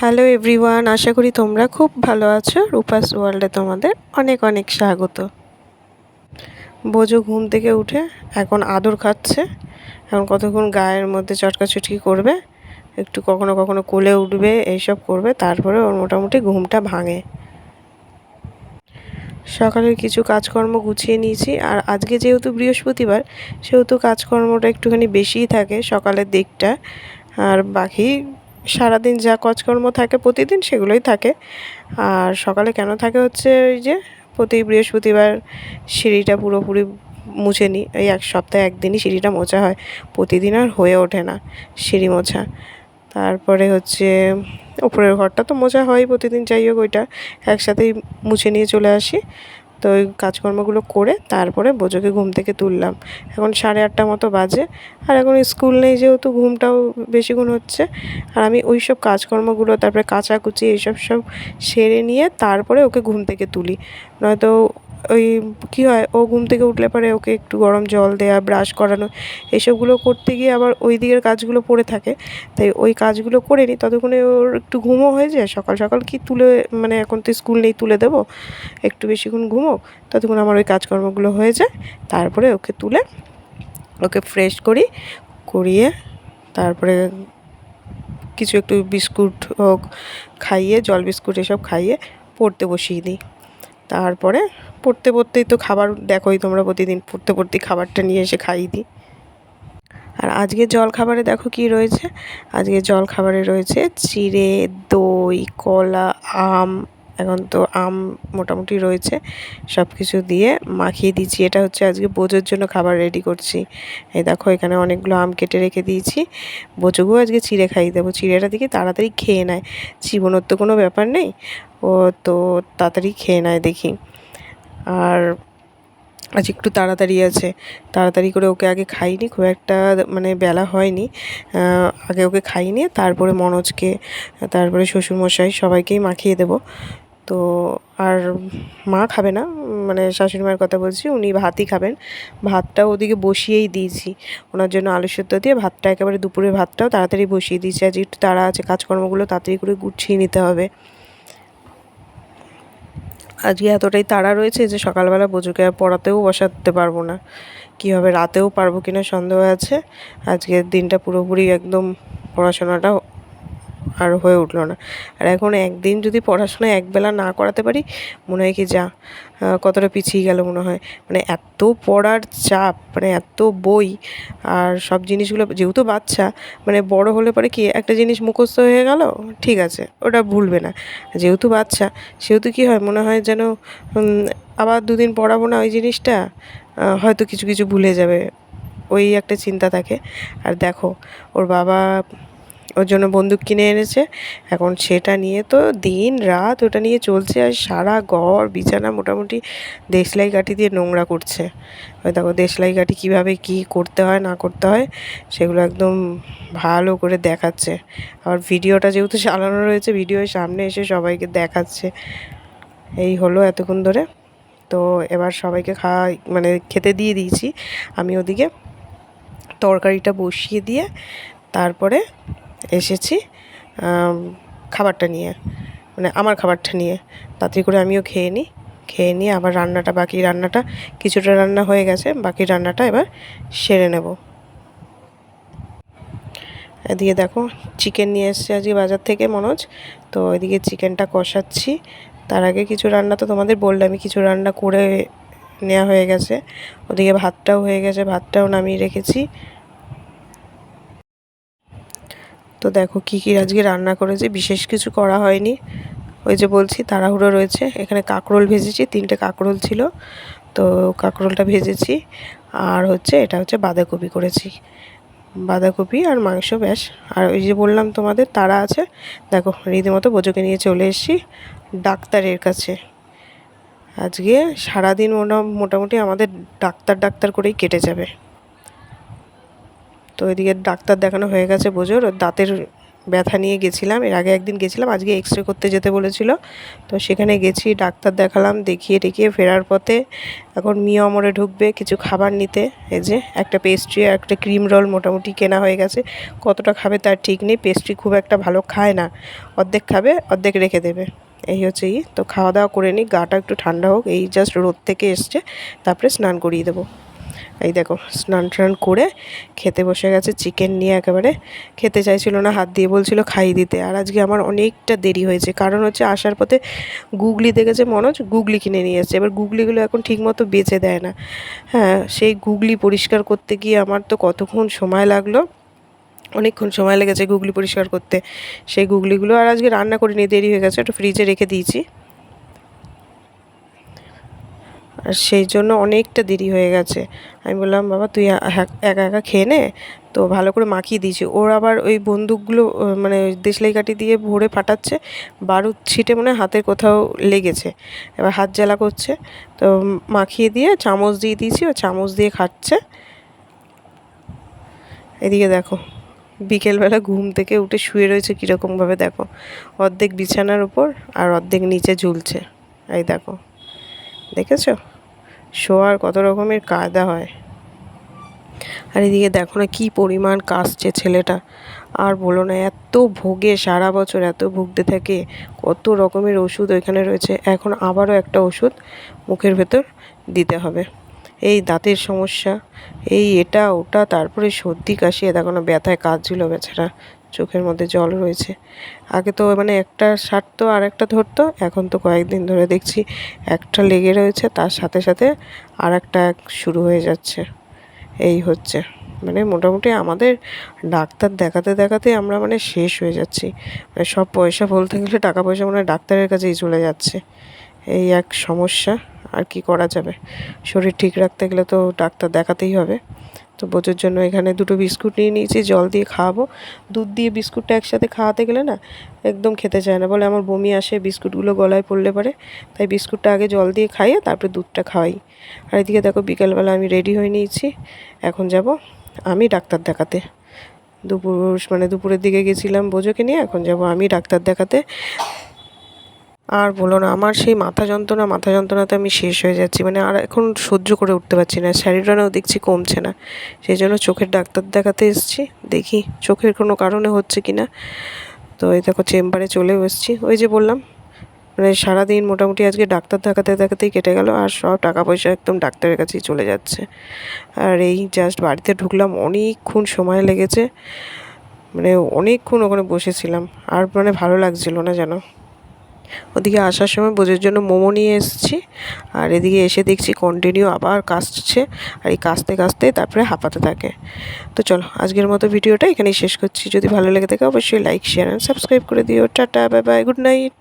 Hello everyone আশা করি তোমরা খুব ভালো আছো। রূপাস ওয়ার্ল্ডে তোমাদের অনেক অনেক স্বাগত। বোঝো ঘুম থেকে উঠে এখন আদর খাচ্ছে। এখন কতক্ষণ গায়ের মধ্যে চটকা চটকি করবে, একটু কখনো কখনো কোলে উঠবে, এইসব করবে, তারপরে ওর মোটামুটি ঘুমটা ভাঙে। সকালের কিছু কাজকর্ম গুছিয়ে নিয়েছি, আর আজকে যেহেতু বৃহস্পতিবার, সেহেতু কাজকর্মটা একটুখানি বেশিই থাকে সকালের দিকটা, আর বাকি সারাদিন যা কাজকর্ম থাকে প্রতিদিন সেগুলোই থাকে। আর সকালে কেন থাকে হচ্ছে ওই যে প্রতি বৃহস্পতিবার সিঁড়িটা পুরোপুরি মুছে নিই এই এক সপ্তাহে একদিনই সিঁড়িটা মোছা হয়। প্রতিদিন আর হয়ে ওঠে না সিঁড়ি মোছা। তারপরে হচ্ছে উপরের ঘরটা তো মোছা হয় প্রতিদিন। যাই হোক ওইটা একসাথেই মুছে নিয়ে চলে আসি। তো ওই কাজকর্মগুলো করে তারপরে বোঝোকে ঘুম থেকে তুললাম। এখন সাড়ে আটটা মতো বাজে আর এখন স্কুল নেই যেহেতু ঘুমটাও বেশিক্ষণ হচ্ছে। আর আমি ওই সব কাজকর্মগুলো, তারপরে কাচাকুচি এইসব সব সেরে নিয়ে তারপরে ওকে ঘুম থেকে তুলি। নয়তো ওই কী হয়, ও ঘুম থেকে উঠলে পরে ওকে একটু গরম জল দেওয়া ব্রাশ করানো এইসবগুলো করতে গিয়ে আবার ওই দিকের কাজগুলো পড়ে থাকে। তাই ওই কাজগুলো করে নিই, ততক্ষণে ওর একটু ঘুমও হয়ে যায়। সকাল সকাল কি তুলে মানে এখন তো স্কুল নেই, তুলে দেবো। একটু বেশিক্ষণ ঘুমোক, ততক্ষণ আমার ওই কাজকর্মগুলো হয়ে যায়। তারপরে ওকে তুলে, ওকে ফ্রেশ করি, করিয়ে তারপরে কিছু একটু বিস্কুট হোক, খাইয়ে, জল বিস্কুট এসব খাইয়ে পড়তে বসিয়ে দিই। তারপরে পড়তে পড়তেই তো খাবার দেখোই তোমরা প্রতিদিন পড়তে পড়তেই খাবারটা নিয়ে এসে খাইয়ে দিই। আর আজকে জল খাবারে দেখো কি রয়েছে? আজকে জল খাবারে রয়েছে চিড়ে, দই, কলা, আম, এখন তো আম মোটামুটি রয়েছে। সব কিছু দিয়ে মাখিয়ে দিচ্ছি। এটা হচ্ছে আজকে বোঝোর জন্য খাবার রেডি করছি। এই দেখো এখানে অনেকগুলো আম কেটে রেখে দিয়েছি। বোঝোকেও আজকে চিড়ে খাইয়ে দেবো। চিড়েটা দেখি তাড়াতাড়ি খেয়ে নেয়। চিবনোর তো কোনো ব্যাপার নেই। ও তো তাড়াতাড়ি খেয়ে নেয় দেখি। আর আজ একটু তাড়াতাড়ি আছে। তাড়াতাড়ি করে ওকে আগে খাইনি খুব একটা মানে বেলা হয়নি। আগে ওকে খাইয়ে তারপরে মনোজকে, তারপরে শ্বশুরমশাই সবাইকেই মাখিয়ে দেবো। তো আর মা খাবে না মানে শাশুড়ি মায়ের কথা বলছি, উনি ভাতই খাবেন। ভাতটাও ওদিকে বসিয়েই দিয়েছি। ওনার জন্য আলু সেদ্ধ দিয়ে ভাতটা একেবারে দুপুরের ভাতটাও তাড়াতাড়ি বসিয়ে দিয়েছি। আজ একটু তাড়া আছে, কাজকর্মগুলো তাড়াতাড়ি করে গুছিয়ে নিতে হবে। আজকে এতটাই তাড়া রয়েছে যে সকালবেলা বজুকে আর পড়াতেও বসাতে পারব না। কী হবে রাতেও পারব কিনা সন্দেহ আছে। আজকের দিনটা পুরোপুরি একদম পড়াশোনাটা আর হয়ে উঠল না। আর এখন একদিন যদি পড়াশোনা একবেলা না করাতে পারি, মনে হয় কি যা কতটা পিছিয়ে গেল মনে হয়। মানে এত পড়ার চাপ মানে এত বই, আর সব জিনিসগুলো যেহেতু বাচ্চা মানে বড় হলে পরে কি একটা জিনিস মুখস্থ হয়ে গেল? ঠিক আছে, ওটা ভুলবে না। যেহেতু বাচ্চা, সেহেতু কি হয়, মনে হয় যেন আবার দুদিন পড়াবো না ওই জিনিসটা হয়তো কিছু কিছু ভুলে যাবে। ওই একটা চিন্তা থাকে। আর দেখো, ওর বাবা ওর জন্য বন্দুক কিনে এনেছে। এখন সেটা নিয়ে তো দিন রাত ওটা নিয়ে চলছে আর সারা ঘর, বিছানা মোটামুটি দেশলাই কাঠি দিয়ে নোংরা করছে। ওই দেখো দেশলাই কাঠি কীভাবে কী করতে হয়, না করতে হয়, সেগুলো একদম ভালো করে দেখাচ্ছে। আবার ভিডিওটা যেহেতু চালানো রয়েছে, ভিডিওর সামনে এসে সবাইকে দেখাচ্ছে। এই হলো এতক্ষণ ধরে। তো এবার সবাইকে খাওয়া মানে খেতে দিয়ে দিয়েছি। আমি ওদিকে তরকারিটা বসিয়ে দিয়ে তারপরে এসেছি খাবারটা নিয়ে মানে আমার খাবারটা নিয়ে। তাড়াতাড়ি করে আমিও খেয়ে নিই, খেয়ে নিয়ে আবার রান্নাটা, বাকি রান্নাটা, কিছুটা রান্না হয়ে গেছে, বাকি রান্নাটা এবার সেরে নেব। এদিকে দেখো, চিকেন নিয়ে এসছে আজকে বাজার থেকে মনোজ, তো এদিকে চিকেনটা কষাচ্ছি। তার আগে কিছু রান্না তো তোমাদের বললামই, কিছু রান্না করে নেওয়া হয়ে গেছে। ওদিকে ভাতটাও হয়ে গেছে, ভাতটাও নামিয়ে রেখেছি। তো দেখো কী কী আজকে রান্না করেছি, বিশেষ কিছু করা হয়নি। ওই যে বলছি, তাড়াহুড়ো রয়েছে। এখানে কাঁকরোল ভেজেছি, তিনটে কাঁকরোল ছিল। তো কাঁকরোলটা ভেজেছি। আর হচ্ছে, এটা হচ্ছে বাঁধাকপি করেছি। বাঁধাকপি আর মাংস ব্যাস। আর ওই যে বললাম তোমাদের, তারা আছে। দেখো, রীতিমতো বোঝোকে নিয়ে চলে এসেছি ডাক্তারের কাছে। আজকে সারাদিন মোটামুটি আমাদের ডাক্তার ডাক্তার করেই কেটে যাবে। তো এদিকে ডাক্তার দেখানো হয়ে গেছে বোঝোর। দাঁতের ব্যথা নিয়ে গেছিলাম। এর আগে একদিন গেছিলাম, আজকে এক্স রে করতে যেতে বলেছিল। তো সেখানে গেছি, ডাক্তার দেখালাম, দেখিয়ে টেকিয়ে ফেরার পথে এখন মিয়া অমরে ঢুকবে কিছু খাবার নিতে। এই যে একটা পেস্ট্রি আর একটা ক্রিম রোল মোটামুটি কেনা হয়ে গেছে। কতটা খাবে তার ঠিক নেই। পেস্ট্রি খুব একটা ভালো খায় না। অর্ধেক খাবে, অর্ধেক রেখে দেবে। এই হচ্ছে ই। তো খাওয়া দাওয়া করে নিই গাটা একটু ঠান্ডা হোক। এই জাস্ট রোদ থেকে এসছে, তারপরে স্নান করিয়ে দেবো। এই দেখো, স্নান টান করে খেতে বসে গেছে চিকেন নিয়ে একেবারে খেতে চাইছিল না, হাত দিয়ে বলছিল খাইয়ে দিতে। আর আজকে আমার অনেকটা দেরি হয়েছে, কারণ হচ্ছে আসার পথে গুগলি দেখেছে মনোজ, গুগলি কিনে নিয়ে এসছে। এবার গুগলিগুলো এখন ঠিকমতো বেচে দেয় না। হ্যাঁ সেই গুগলি পরিষ্কার করতে গিয়ে আমার তো কতক্ষণ সময় লাগল? অনেকক্ষণ সময় লেগেছে গুগলি পরিষ্কার করতে, সেই গুগলিগুলো। আর আজকে রান্না করে নিয়ে দেরি হয়ে গেছে, একটু ফ্রিজে রেখে দিয়েছি। আর সেই জন্য অনেকটা দেরি হয়ে গেছে। আমি বললাম, বাবা, তুই একা একা খেয়ে নে। তো ভালো করে মাখিয়ে দিয়েছি। ওর আবার ওই বন্দুকগুলো মানে দেশলাই কাঠি দিয়ে ভরে ফাটাচ্ছে। বারুদ ছিটে মনে হাতের কোথাও লেগেছে। এবার হাত জ্বালা করছে। তো মাখিয়ে দিয়ে চামচ দিয়ে দিয়েছি, ও চামচ দিয়ে খাচ্ছে। এদিকে দেখো, বিকেলবেলা ঘুম থেকে উঠে শুয়ে রয়েছে কীরকমভাবে দেখো। অর্ধেক বিছানার ওপর আর অর্ধেক নিচে ঝুলছে। এই দেখো, দেখেছ? শোয়ার কত রকমের কায়দা হয়। আর এদিকে দেখো না কী পরিমাণ কাশছে ছেলেটা। আর বলো না, এত ভোগে সারা বছর, এত ভুগতে থাকে, কত রকমের ওষুধ ওইখানে রয়েছে। এখন আবারও একটা ওষুধ মুখের ভেতর দিতে হবে। এই দাঁতের সমস্যা, এই এটা ওটা, তারপরে সর্দি কাশি দেখো না ব্যথায় কাজ ছিল বেচারা। চোখের মধ্যে জল রয়েছে। আগে তো মানে একটা সারতো আর একটা ধরতো, এখন তো কয়েকদিন ধরে দেখছি একটা লেগে রয়েছে, তার সাথে সাথে আর একটা শুরু হয়ে যাচ্ছে। এই হচ্ছে। মানে মোটামুটি আমাদের ডাক্তার দেখাতে দেখাতে আমরা মানে শেষ হয়ে যাচ্ছি। মানে সব পয়সা বলতে গেলে টাকা পয়সা মানে ডাক্তারের কাছেই চলে যাচ্ছে। এই এক সমস্যা, আর কি করা যাবে? শরীর ঠিক রাখতে গেলে তো ডাক্তার দেখাতেই হবে। তো বোঝার জন্য এখানে দুটো বিস্কুট নিয়ে নিয়েছি, জল দিয়ে খাওয়াবো। দুধ দিয়ে বিস্কুটটা একসাথে খাওয়াতে গেলে না একদম খেতে চায় না। বলে আমার বমি আসে, বিস্কুটগুলো গলায় পড়লে পারে। তাই বিস্কুটটা আগে জল দিয়ে খাইয়ে তারপরে দুধটা খাওয়াই। আর এদিকে দেখো বিকেলবেলা আমি রেডি হয়ে নিয়েছি। এখন যাব আমি ডাক্তার দেখাতে। দুপুর মানে দুপুরের দিকে গেছিলাম বোঝোকে নিয়ে, এখন যাব আমি ডাক্তার দেখাতে। আর বলো না, আমার সেই মাথা যন্ত্রণা, মাথা যন্ত্রণাতে আমি শেষ হয়ে যাচ্ছি। মানে আর এখন সহ্য করে উঠতে পারছি না শারীরটাও দেখছি কমছে না। সেই জন্য চোখের ডাক্তার দেখাতে এসেছি, দেখি চোখের কোনো কারণে হচ্ছে কি না তো এই দেখো, চেম্বারে চলেও এসেছি। ওই যে বললাম মানে সারাদিন মোটামুটি আজকে ডাক্তার দেখাতে দেখাতেই কেটে গেল আর সব টাকা পয়সা একদম ডাক্তারের কাছেই চলে যাচ্ছে। আর এই জাস্ট বাড়িতে ঢুকলাম, অনেকক্ষণ সময় লেগেছে। মানে অনেকক্ষণ ওখানে বসেছিলাম, আর মানে ভালো লাগছিল না যেন। ওদিকে আসার সময় বোঝার জন্য মোমো নিয়ে এসেছি। আর এদিকে এসে দেখছি কন্টিনিউ আবার কাশছে। আর এই কাশতে কাশতে তারপরে হাঁপাতে থাকে। তো চলো, আজকের মতো ভিডিওটা এখানেই শেষ করছি। যদি ভালো লেগে থাকে অবশ্যই লাইক শেয়ার অ্যান্ড সাবস্ক্রাইব করে দিও। Tata bye bye good night